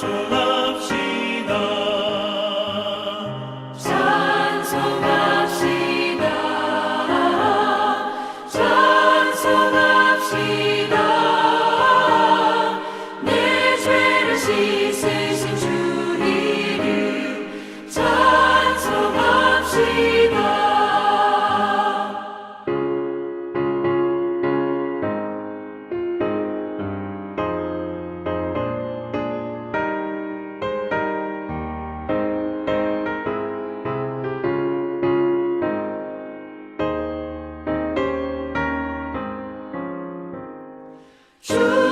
so True.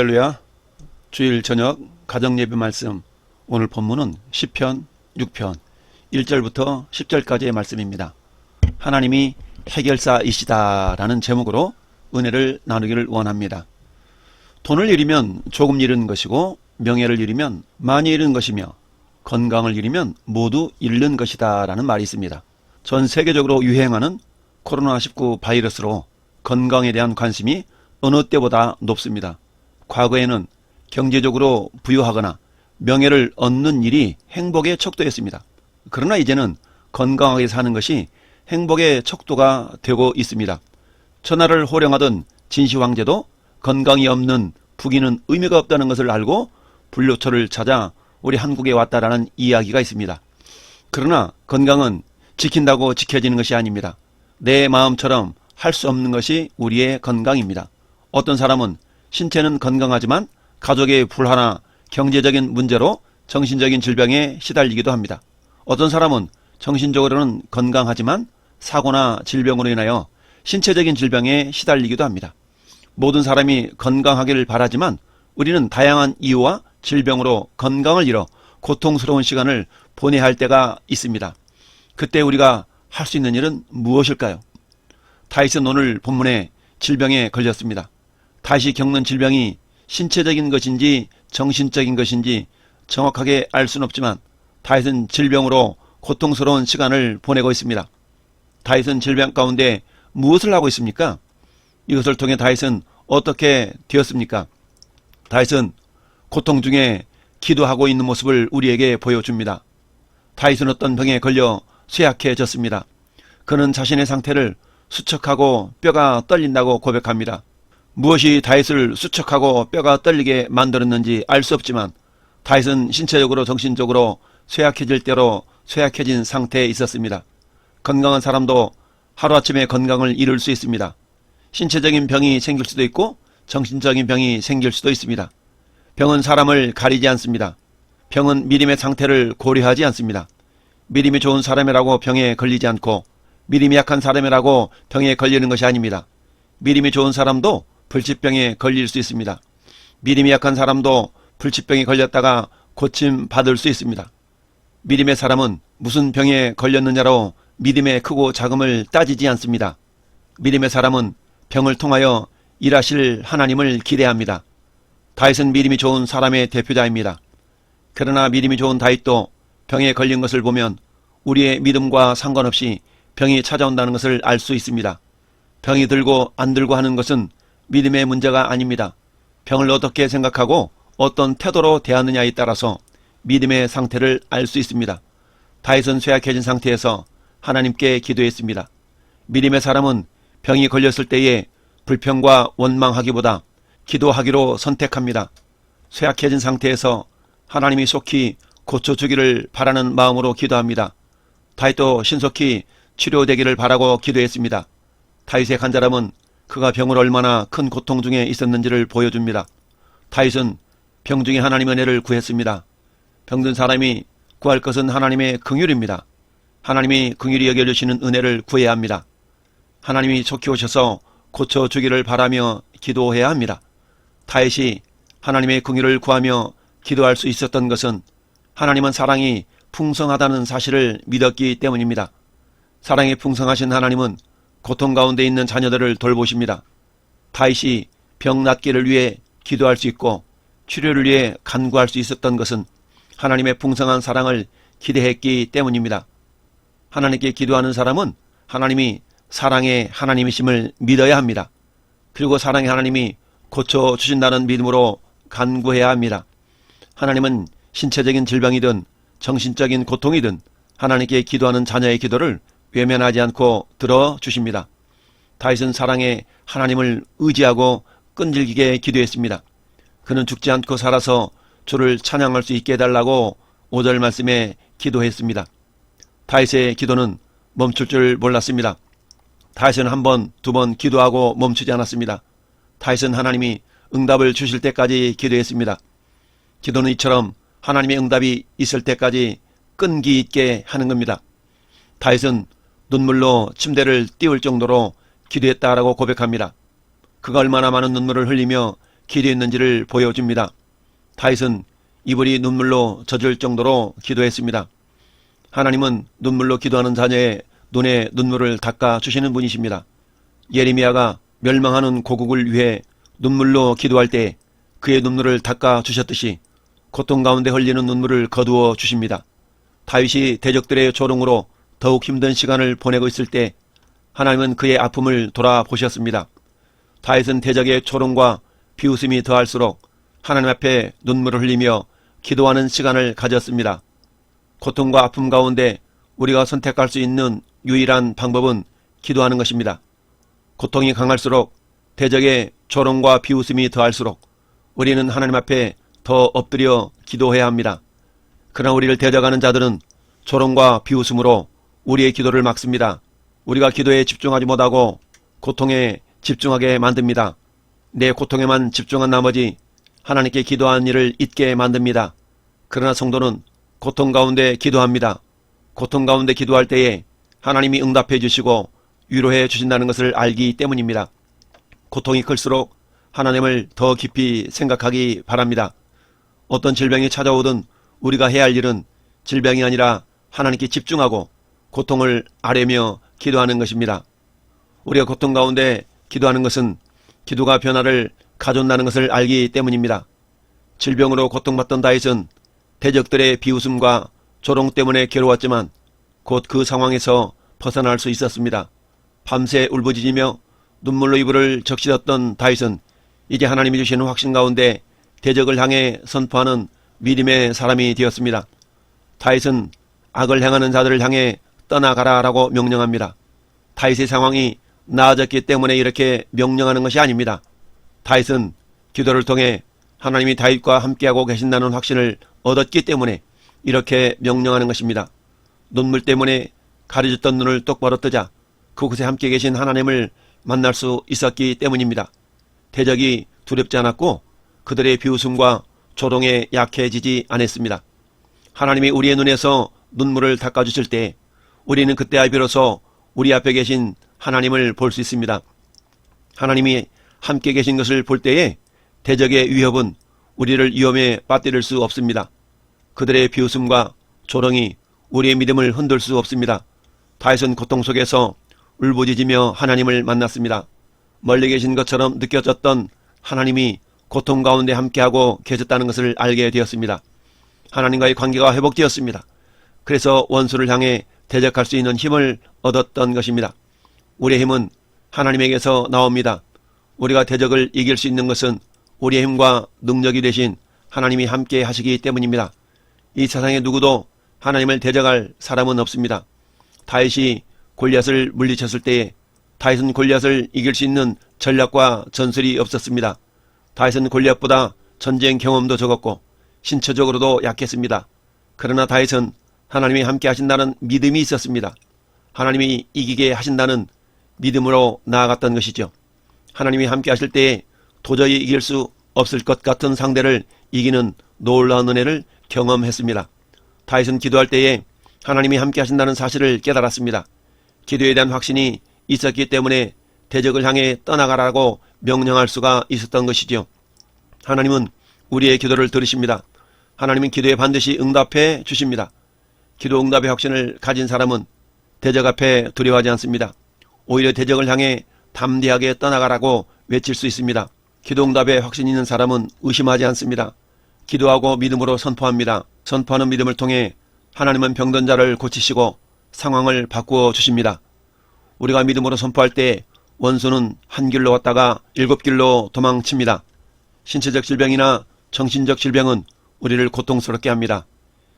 할렐루야. 주일 저녁 가정 예배 말씀. 오늘 본문은 10편 6편 1절부터 10절까지의 말씀입니다. 하나님이 해결사이시다라는 제목으로 은혜를 나누기를 원합니다. 돈을 잃으면 조금 잃은 것이고 명예를 잃으면 많이 잃은 것이며 건강을 잃으면 모두 잃는 것이다라는 말이 있습니다. 전 세계적으로 유행하는 코로나19 바이러스로 건강에 대한 관심이 어느 때보다 높습니다. 과거에는 경제적으로 부유하거나 명예를 얻는 일이 행복의 척도였습니다. 그러나 이제는 건강하게 사는 것이 행복의 척도가 되고 있습니다. 천하를 호령하던 진시 황제도 건강이 없는 부귀는 의미가 없다는 것을 알고 불로초를 찾아 우리 한국에 왔다라는 이야기가 있습니다. 그러나 건강은 지킨다고 지켜지는 것이 아닙니다. 내 마음처럼 할 수 없는 것이 우리의 건강입니다. 어떤 사람은 신체는 건강하지만 가족의 불화나 경제적인 문제로 정신적인 질병에 시달리기도 합니다. 어떤 사람은 정신적으로는 건강하지만 사고나 질병으로 인하여 신체적인 질병에 시달리기도 합니다. 모든 사람이 건강하기를 바라지만 우리는 다양한 이유와 질병으로 건강을 잃어 고통스러운 시간을 보내야 할 때가 있습니다. 그때 우리가 할 수 있는 일은 무엇일까요? 다윗은 오늘 본문에 질병에 걸렸습니다. 다시 겪는 질병이 신체적인 것인지 정신적인 것인지 정확하게 알 수는 없지만 다윗은 질병으로 고통스러운 시간을 보내고 있습니다. 다윗은 질병 가운데 무엇을 하고 있습니까? 이것을 통해 다윗은 어떻게 되었습니까? 다윗은 고통 중에 기도하고 있는 모습을 우리에게 보여줍니다. 다윗은 어떤 병에 걸려 쇠약해졌습니다. 그는 자신의 상태를 수척하고 뼈가 떨린다고 고백합니다. 무엇이 다윗을 수척하고 뼈가 떨리게 만들었는지 알 수 없지만 다윗은 신체적으로 정신적으로 쇠약해질 대로 쇠약해진 상태에 있었습니다. 건강한 사람도 하루아침에 건강을 잃을 수 있습니다. 신체적인 병이 생길 수도 있고 정신적인 병이 생길 수도 있습니다. 병은 사람을 가리지 않습니다. 병은 미림의 상태를 고려하지 않습니다. 미림이 좋은 사람이라고 병에 걸리지 않고 미림이 약한 사람이라고 병에 걸리는 것이 아닙니다. 미림이 좋은 사람도 불치병에 걸릴 수 있습니다. 미림이 약한 사람도 불치병에 걸렸다가 고침 받을 수 있습니다. 미림의 사람은 무슨 병에 걸렸느냐로 믿음의 크고 작음을 따지지 않습니다. 믿음의 사람은 병을 통하여 일하실 하나님을 기대합니다. 다윗은 믿음이 좋은 사람의 대표자입니다. 그러나 믿음이 좋은 다윗도 병에 걸린 것을 보면 우리의 믿음과 상관없이 병이 찾아온다는 것을 알 수 있습니다. 병이 들고 안 들고 하는 것은 믿음의 문제가 아닙니다. 병을 어떻게 생각하고 어떤 태도로 대하느냐에 따라서 믿음의 상태를 알 수 있습니다. 다윗은 쇠약해진 상태에서 하나님께 기도했습니다. 믿음의 사람은 병이 걸렸을 때에 불평과 원망하기보다 기도하기로 선택합니다. 쇠약해진 상태에서 하나님이 속히 고쳐주기를 바라는 마음으로 기도합니다. 다윗도 신속히 치료되기를 바라고 기도했습니다. 다윗의 간절함은 그가 병을 얼마나 큰 고통 중에 있었는지를 보여줍니다. 다윗은 병 중에 하나님의 은혜를 구했습니다. 병든 사람이 구할 것은 하나님의 긍휼입니다. 하나님이 긍휼히 여겨주시는 은혜를 구해야 합니다. 하나님이 속히 오셔서 고쳐주기를 바라며 기도해야 합니다. 다윗이 하나님의 긍휼을 구하며 기도할 수 있었던 것은 하나님은 사랑이 풍성하다는 사실을 믿었기 때문입니다. 사랑이 풍성하신 하나님은 고통 가운데 있는 자녀들을 돌보십니다. 다윗이 병 낫기를 위해 기도할 수 있고 치료를 위해 간구할 수 있었던 것은 하나님의 풍성한 사랑을 기대했기 때문입니다. 하나님께 기도하는 사람은 하나님이 사랑의 하나님이심을 믿어야 합니다. 그리고 사랑의 하나님이 고쳐 주신다는 믿음으로 간구해야 합니다. 하나님은 신체적인 질병이든 정신적인 고통이든 하나님께 기도하는 자녀의 기도를 외면하지 않고 들어 주십니다. 다윗은 사랑의 하나님을 의지하고 끈질기게 기도했습니다. 그는 죽지 않고 살아서 주를 찬양할 수 있게 해달라고 5절 말씀에 기도했습니다. 다윗의 기도는 멈출 줄 몰랐습니다. 다윗은 한 번, 두 번 기도하고 멈추지 않았습니다. 다윗은 하나님이 응답을 주실 때까지 기도했습니다. 기도는 이처럼 하나님의 응답이 있을 때까지 끈기 있게 하는 겁니다. 다윗은 눈물로 침대를 띄울 정도로 기도했다라고 고백합니다. 그가 얼마나 많은 눈물을 흘리며 기도했는지를 보여줍니다. 다윗은 이불이 눈물로 젖을 정도로 기도했습니다. 하나님은 눈물로 기도하는 자녀의 눈에 눈물을 닦아 주시는 분이십니다. 예레미야가 멸망하는 고국을 위해 눈물로 기도할 때 그의 눈물을 닦아 주셨듯이 고통 가운데 흘리는 눈물을 거두어 주십니다. 다윗이 대적들의 조롱으로 더욱 힘든 시간을 보내고 있을 때 하나님은 그의 아픔을 돌아보셨습니다. 다윗은 대적의 조롱과 비웃음이 더할수록 하나님 앞에 눈물을 흘리며 기도하는 시간을 가졌습니다. 고통과 아픔 가운데 우리가 선택할 수 있는 유일한 방법은 기도하는 것입니다. 고통이 강할수록 대적의 조롱과 비웃음이 더할수록 우리는 하나님 앞에 더 엎드려 기도해야 합니다. 그러나 우리를 대적하는 자들은 조롱과 비웃음으로 우리의 기도를 막습니다. 우리가 기도에 집중하지 못하고 고통에 집중하게 만듭니다. 내 고통에만 집중한 나머지 하나님께 기도한 일을 잊게 만듭니다. 그러나 성도는 고통 가운데 기도합니다. 고통 가운데 기도할 때에 하나님이 응답해 주시고 위로해 주신다는 것을 알기 때문입니다. 고통이 클수록 하나님을 더 깊이 생각하기 바랍니다. 어떤 질병이 찾아오든 우리가 해야 할 일은 질병이 아니라 하나님께 집중하고 고통을 아뢰며 기도하는 것입니다. 우리가 고통 가운데 기도하는 것은 기도가 변화를 가져온다는 것을 알기 때문입니다. 질병으로 고통받던 다윗은 대적들의 비웃음과 조롱 때문에 괴로웠지만 곧 그 상황에서 벗어날 수 있었습니다. 밤새 울부짖으며 눈물로 이불을 적시었던 다윗은 이제 하나님이 주시는 확신 가운데 대적을 향해 선포하는 믿음의 사람이 되었습니다. 다윗은 악을 행하는 자들을 향해 떠나가라라고 명령합니다. 다윗의 상황이 나아졌기 때문에 이렇게 명령하는 것이 아닙니다. 다윗은 기도를 통해 하나님이 다윗과 함께하고 계신다는 확신을 얻었기 때문에 이렇게 명령하는 것입니다. 눈물 때문에 가려졌던 눈을 똑바로 뜨자 그곳에 함께 계신 하나님을 만날 수 있었기 때문입니다. 대적이 두렵지 않았고 그들의 비웃음과 조롱에 약해지지 않았습니다. 하나님이 우리의 눈에서 눈물을 닦아주실 때 우리는 그때야 비로소 우리 앞에 계신 하나님을 볼 수 있습니다. 하나님이 함께 계신 것을 볼 때에 대적의 위협은 우리를 위험에 빠뜨릴 수 없습니다. 그들의 비웃음과 조롱이 우리의 믿음을 흔들 수 없습니다. 다윗은 고통 속에서 울부짖으며 하나님을 만났습니다. 멀리 계신 것처럼 느껴졌던 하나님이 고통 가운데 함께하고 계셨다는 것을 알게 되었습니다. 하나님과의 관계가 회복되었습니다. 그래서 원수를 향해 대적할 수 있는 힘을 얻었던 것입니다. 우리의 힘은 하나님에게서 나옵니다. 우리가 대적을 이길 수 있는 것은 우리의 힘과 능력이 되신 하나님이 함께 하시기 때문입니다. 이 세상에 누구도 하나님을 대적할 사람은 없습니다. 다윗이 골리앗을 물리쳤을 때에 다윗은 골리앗을 이길 수 있는 전략과 전술이 없었습니다. 다윗은 골리앗보다 전쟁 경험도 적었고 신체적으로도 약했습니다. 그러나 다윗은 하나님이 함께 하신다는 믿음이 있었습니다. 하나님이 이기게 하신다는 믿음으로 나아갔던 것이죠. 하나님이 함께 하실 때에 도저히 이길 수 없을 것 같은 상대를 이기는 놀라운 은혜를 경험했습니다. 다윗은 기도할 때에 하나님이 함께 하신다는 사실을 깨달았습니다. 기도에 대한 확신이 있었기 때문에 대적을 향해 떠나가라고 명령할 수가 있었던 것이지요. 하나님은 우리의 기도를 들으십니다. 하나님은 기도에 반드시 응답해 주십니다. 기도 응답의 확신을 가진 사람은 대적 앞에 두려워하지 않습니다. 오히려 대적을 향해 담대하게 떠나가라고 외칠 수 있습니다. 기도 응답에 확신 있는 사람은 의심하지 않습니다. 기도하고 믿음으로 선포합니다. 선포하는 믿음을 통해 하나님은 병든 자를 고치시고 상황을 바꾸어 주십니다. 우리가 믿음으로 선포할 때 원수는 한 길로 왔다가 일곱 길로 도망칩니다. 신체적 질병이나 정신적 질병은 우리를 고통스럽게 합니다.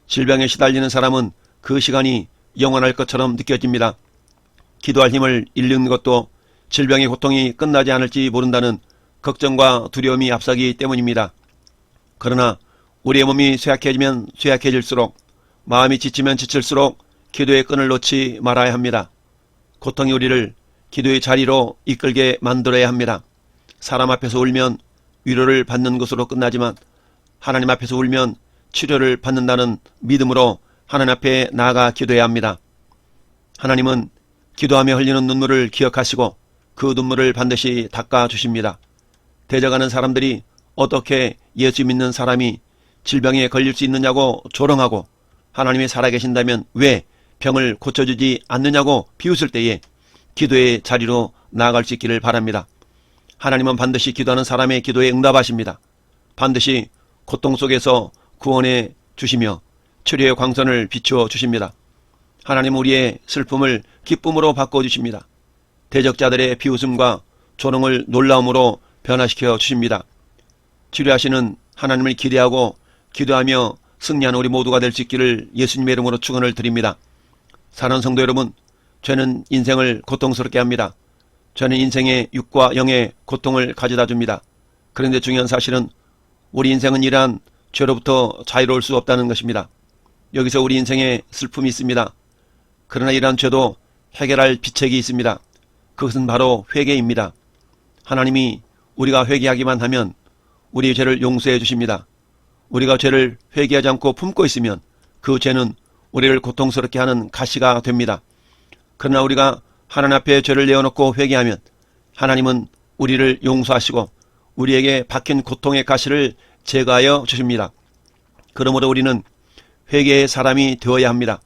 질병에 시달리는 사람은 그 시간이 영원할 것처럼 느껴집니다. 기도할 힘을 잃는 것도 질병의 고통이 끝나지 않을지 모른다는 걱정과 두려움이 앞서기 때문입니다. 그러나 우리의 몸이 쇠약해지면 쇠약해질수록 마음이 지치면 지칠수록 기도의 끈을 놓지 말아야 합니다. 고통이 우리를 기도의 자리로 이끌게 만들어야 합니다. 사람 앞에서 울면 위로를 받는 것으로 끝나지만 하나님 앞에서 울면 치료를 받는다는 믿음으로 하나님 앞에 나아가 기도해야 합니다. 하나님은 기도하며 흘리는 눈물을 기억하시고 그 눈물을 반드시 닦아 주십니다. 대적하는 사람들이 어떻게 예수 믿는 사람이 질병에 걸릴 수 있느냐고 조롱하고 하나님이 살아계신다면 왜 병을 고쳐주지 않느냐고 비웃을 때에 기도의 자리로 나아갈 수 있기를 바랍니다. 하나님은 반드시 기도하는 사람의 기도에 응답하십니다. 반드시 고통 속에서 구원해 주시며 치료의 광선을 비추어 주십니다. 하나님 우리의 슬픔을 기쁨으로 바꿔 주십니다. 대적자들의 비웃음과 조롱을 놀라움으로 변화시켜 주십니다. 치료하시는 하나님을 기대하고 기도하며 승리하는 우리 모두가 될 수 있기를 예수님의 이름으로 축원을 드립니다. 사는 성도 여러분, 죄는 인생을 고통스럽게 합니다. 죄는 인생의 육과 영의 고통을 가져다 줍니다. 그런데 중요한 사실은 우리 인생은 이러한 죄로부터 자유로울 수 없다는 것입니다. 여기서 우리 인생에 슬픔이 있습니다. 그러나 이러한 죄도 해결할 비책이 있습니다. 그것은 바로 회개입니다. 하나님이 우리가 회개하기만 하면 우리의 죄를 용서해 주십니다. 우리가 죄를 회개하지 않고 품고 있으면 그 죄는 우리를 고통스럽게 하는 가시가 됩니다. 그러나 우리가 하나님 앞에 죄를 내어놓고 회개하면 하나님은 우리를 용서하시고 우리에게 박힌 고통의 가시를 제거하여 주십니다. 그러므로 우리는 회개의 사람이 되어야 합니다.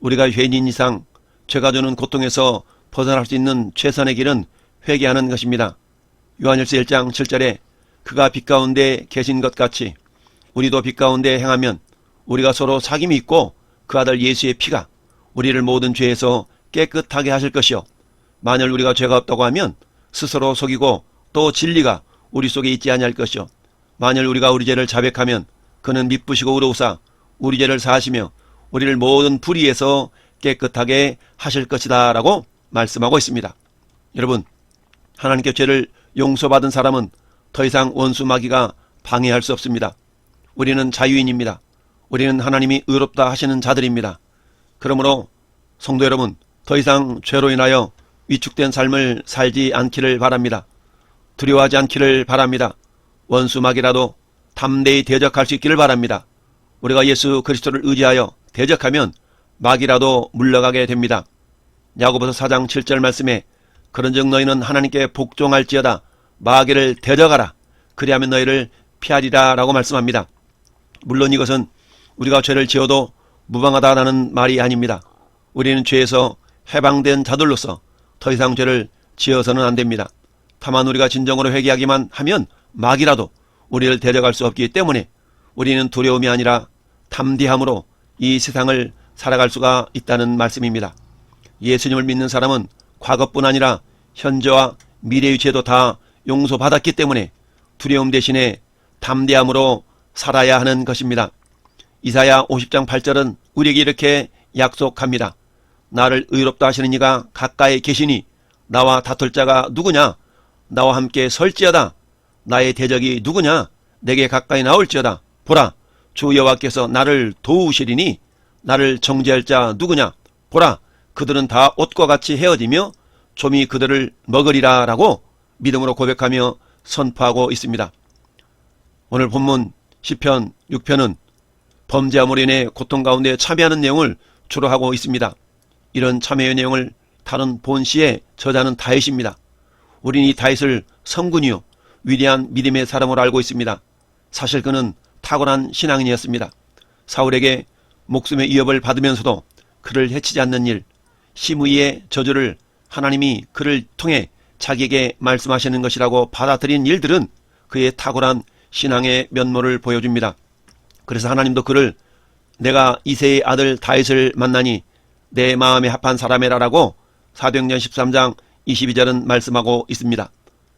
우리가 회인 이상 죄가 주는 고통에서 벗어날 수 있는 최선의 길은 회개하는 것입니다. 요한일서 1장 7절에 그가 빛 가운데 계신 것 같이 우리도 빛 가운데 행하면 우리가 서로 사귐이 있고 그 아들 예수의 피가 우리를 모든 죄에서 깨끗하게 하실 것이요. 만일 우리가 죄가 없다고 하면 스스로 속이고 또 진리가 우리 속에 있지 아니할 것이요. 만일 우리가 우리 죄를 자백하면 그는 미쁘시고 의로우사 우리 죄를 사하시며 우리를 모든 불의에서 깨끗하게 하실 것이다 라고 말씀하고 있습니다. 여러분 하나님께 죄를 용서받은 사람은 더 이상 원수 마귀가 방해할 수 없습니다. 우리는 자유인입니다. 우리는 하나님이 의롭다 하시는 자들입니다. 그러므로 성도 여러분 더 이상 죄로 인하여 위축된 삶을 살지 않기를 바랍니다. 두려워하지 않기를 바랍니다. 원수 마귀라도 담대히 대적할 수 있기를 바랍니다. 우리가 예수 그리스도를 의지하여 대적하면 마귀라도 물러가게 됩니다. 야고보서 4장 7절 말씀에 그런즉 너희는 하나님께 복종할지어다 마귀를 대적하라 그리하면 너희를 피하리라 라고 말씀합니다. 물론 이것은 우리가 죄를 지어도 무방하다라는 말이 아닙니다. 우리는 죄에서 해방된 자들로서 더 이상 죄를 지어서는 안 됩니다. 다만 우리가 진정으로 회개하기만 하면 마귀라도 우리를 대적할 수 없기 때문에 우리는 두려움이 아니라 담대함으로 이 세상을 살아갈 수가 있다는 말씀입니다. 예수님을 믿는 사람은 과거뿐 아니라 현재와 미래의 죄도 다 용서받았기 때문에 두려움 대신에 담대함으로 살아야 하는 것입니다. 이사야 50장 8절은 우리에게 이렇게 약속합니다. 나를 의롭다 하시는 이가 가까이 계시니 나와 다툴 자가 누구냐? 나와 함께 설지어다. 나의 대적이 누구냐? 내게 가까이 나올지어다. 보라, 주 여호와께서 나를 도우시리니 나를 정죄할 자 누구냐? 보라, 그들은 다 옷과 같이 헤어지며 좀이 그들을 먹으리라라고 믿음으로 고백하며 선포하고 있습니다. 오늘 본문 10편 6편은 범죄함으로 인해 고통 가운데 참여하는 내용을 주로 하고 있습니다. 이런 참여의 내용을 다룬 본 시의 저자는 다윗입니다. 우린 이 다윗을 성군이요 위대한 믿음의 사람으로 알고 있습니다. 사실 그는 탁월한 신앙인이었습니다. 사울에게 목숨의 위협을 받으면서도 그를 해치지 않는 일, 심의의 저주를 하나님이 그를 통해 자기에게 말씀하시는 것이라고 받아들인 일들은 그의 탁월한 신앙의 면모를 보여줍니다. 그래서 하나님도 그를 내가 이세의 아들 다윗을 만나니 내 마음에 합한 사람이라라고 사도행전 13장 22절은 말씀하고 있습니다.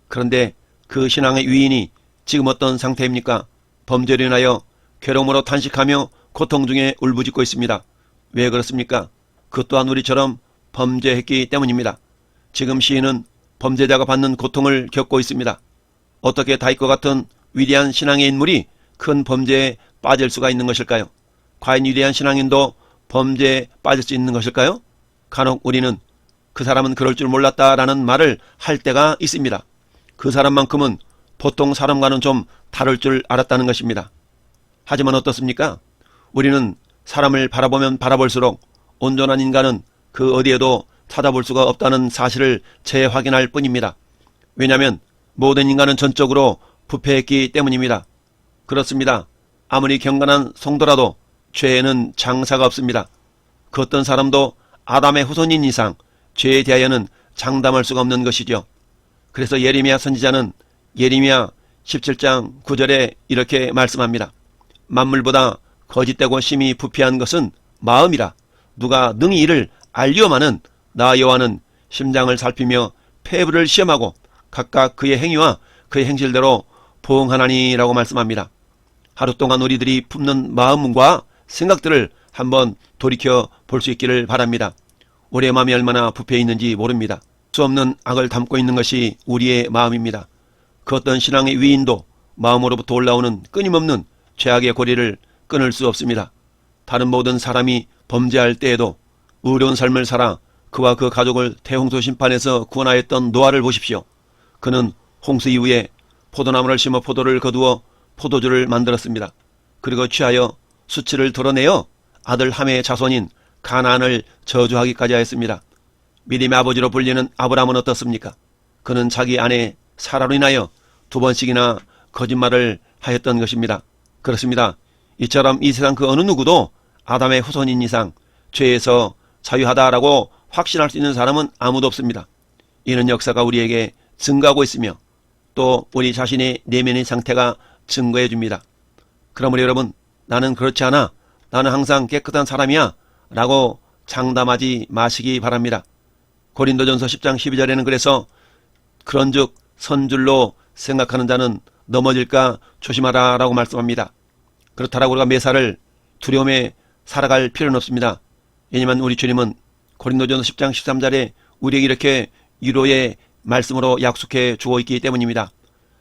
그런데 그 신앙의 위인이 지금 어떤 상태입니까? 범죄로 인하여 괴로움으로 탄식하며 고통 중에 울부짖고 있습니다. 왜 그렇습니까? 그 또한 우리처럼 범죄했기 때문입니다. 지금 시인은 범죄자가 받는 고통을 겪고 있습니다. 어떻게 다윗과 같은 위대한 신앙의 인물이 큰 범죄에 빠질 수가 있는 것일까요? 과연 위대한 신앙인도 범죄에 빠질 수 있는 것일까요? 간혹 우리는 그 사람은 그럴 줄 몰랐다라는 말을 할 때가 있습니다. 그 사람만큼은 보통 사람과는 좀 다를 줄 알았다는 것입니다. 하지만 어떻습니까? 우리는 사람을 바라보면 바라볼수록 온전한 인간은 그 어디에도 찾아볼 수가 없다는 사실을 재확인할 뿐입니다. 왜냐하면 모든 인간은 전적으로 부패했기 때문입니다. 그렇습니다. 아무리 경건한 성도라도 죄에는 장사가 없습니다. 그 어떤 사람도 아담의 후손인 이상 죄에 대하여는 장담할 수가 없는 것이죠. 그래서 예레미야 선지자는 예레미야 17장 9절에 이렇게 말씀합니다. 만물보다 거짓되고 심히 부패한 것은 마음이라 누가 능히 이를 알리오마는 나 여호와는 심장을 살피며 폐부를 시험하고 각각 그의 행위와 그의 행실대로 보응하나니라고 말씀합니다. 하루 동안 우리들이 품는 마음과 생각들을 한번 돌이켜 볼 수 있기를 바랍니다. 우리의 마음이 얼마나 부패해 있는지 모릅니다. 수 없는 악을 담고 있는 것이 우리의 마음입니다. 그 어떤 신앙의 위인도 마음으로부터 올라오는 끊임없는 죄악의 고리를 끊을 수 없습니다. 다른 모든 사람이 범죄할 때에도 의로운 삶을 살아 그와 그 가족을 대홍수 심판에서 구원하였던 노아를 보십시오. 그는 홍수 이후에 포도나무를 심어 포도를 거두어 포도주를 만들었습니다. 그리고 취하여 수치를 드러내어 아들 함의 자손인 가나안을 저주하기까지 하였습니다. 믿음의 아버지로 불리는 아브라함은 어떻습니까? 그는 자기 아내 사라로 인하여 두 번씩이나 거짓말을 하였던 것입니다. 그렇습니다. 이처럼 이 세상 그 어느 누구도 아담의 후손인 이상 죄에서 자유하다라고 확신할 수 있는 사람은 아무도 없습니다. 이는 역사가 우리에게 증가하고 있으며 또 우리 자신의 내면의 상태가 증거해 줍니다. 그러므로 여러분 나는 그렇지 않아 나는 항상 깨끗한 사람이야 라고 장담하지 마시기 바랍니다. 고린도전서 10장 12절에는 그래서 그런즉 선줄로 생각하는 자는 넘어질까 조심하라 라고 말씀합니다. 그렇다라고 우리가 매사를 두려움에 살아갈 필요는 없습니다. 왜냐하면 우리 주님은 고린도전서 10장 13절에 우리에게 이렇게 위로의 말씀으로 약속해 주고 있기 때문입니다.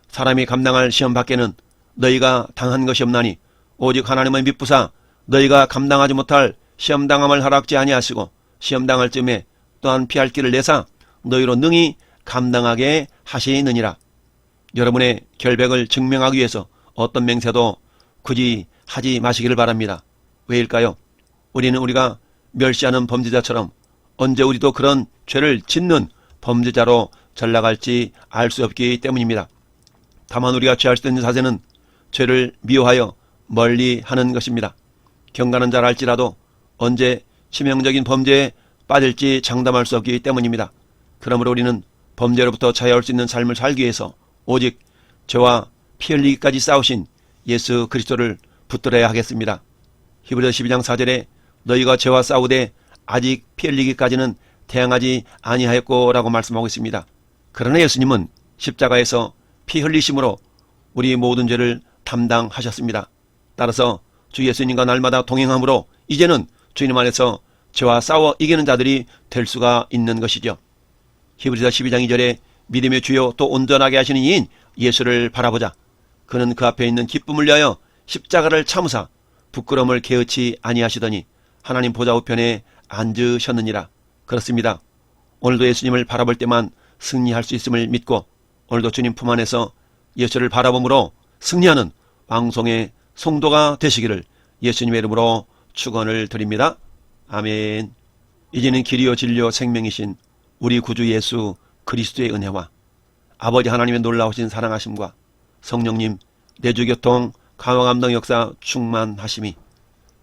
사람이 감당할 시험 밖에는 너희가 당한 것이 없나니 오직 하나님의 믿부사 너희가 감당하지 못할 시험당함을 허락지 아니하시고 시험당할 쯤에 또한 피할 길을 내사 너희로 능히 감당하게 하시느니라. 여러분의 결백을 증명하기 위해서 어떤 맹세도 굳이 하지 마시기를 바랍니다. 왜일까요? 우리는 우리가 멸시하는 범죄자처럼 언제 우리도 그런 죄를 짓는 범죄자로 전락할지 알 수 없기 때문입니다. 다만 우리가 취할 수 있는 자세는 죄를 미워하여 멀리 하는 것입니다. 경건한 자라 할지라도 언제 치명적인 범죄에 빠질지 장담할 수 없기 때문입니다. 그러므로 우리는 범죄로부터 자유할 수 있는 삶을 살기 위해서 오직 죄와 피 흘리기까지 싸우신 예수 그리스도를 붙들어야 하겠습니다. 히브리서 12장 4절에 너희가 죄와 싸우되 아직 피 흘리기까지는 태양하지 아니하였고 라고 말씀하고 있습니다. 그러나 예수님은 십자가에서 피 흘리심으로 우리 모든 죄를 담당하셨습니다. 따라서 주 예수님과 날마다 동행함으로 이제는 주님 안에서 죄와 싸워 이기는 자들이 될 수가 있는 것이죠. 히브리서 12장 2절에 믿음의 주요 또 온전하게 하시는 이인 예수를 바라보자. 그는 그 앞에 있는 기쁨을 위하여 십자가를 참으사 부끄러움을 개의치 아니하시더니 하나님 보좌 우편에 앉으셨느니라. 그렇습니다. 오늘도 예수님을 바라볼 때만 승리할 수 있음을 믿고 오늘도 주님 품 안에서 예수를 바라봄으로 승리하는 방송의 성도가 되시기를 예수님의 이름으로 축원을 드립니다. 아멘. 이제는 길이요 진리요 생명이신 우리 구주 예수 그리스도의 은혜와 아버지 하나님의 놀라우신 사랑하심과 성령님 내주교통 강화감동 역사 충만하심이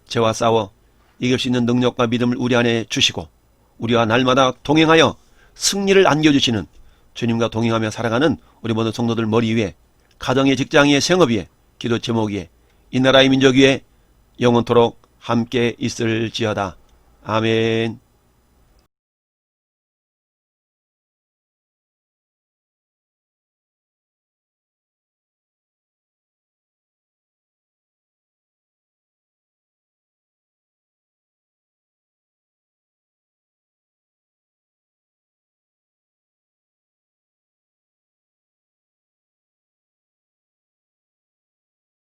죄와 싸워 이길 수 있는 능력과 믿음을 우리 안에 주시고 우리와 날마다 동행하여 승리를 안겨주시는 주님과 동행하며 살아가는 우리 모든 성도들 머리 위에 가정의 직장 위에 생업 위에 기도 제목 위에 이 나라의 민족 위에 영원토록 함께 있을지어다. 아멘.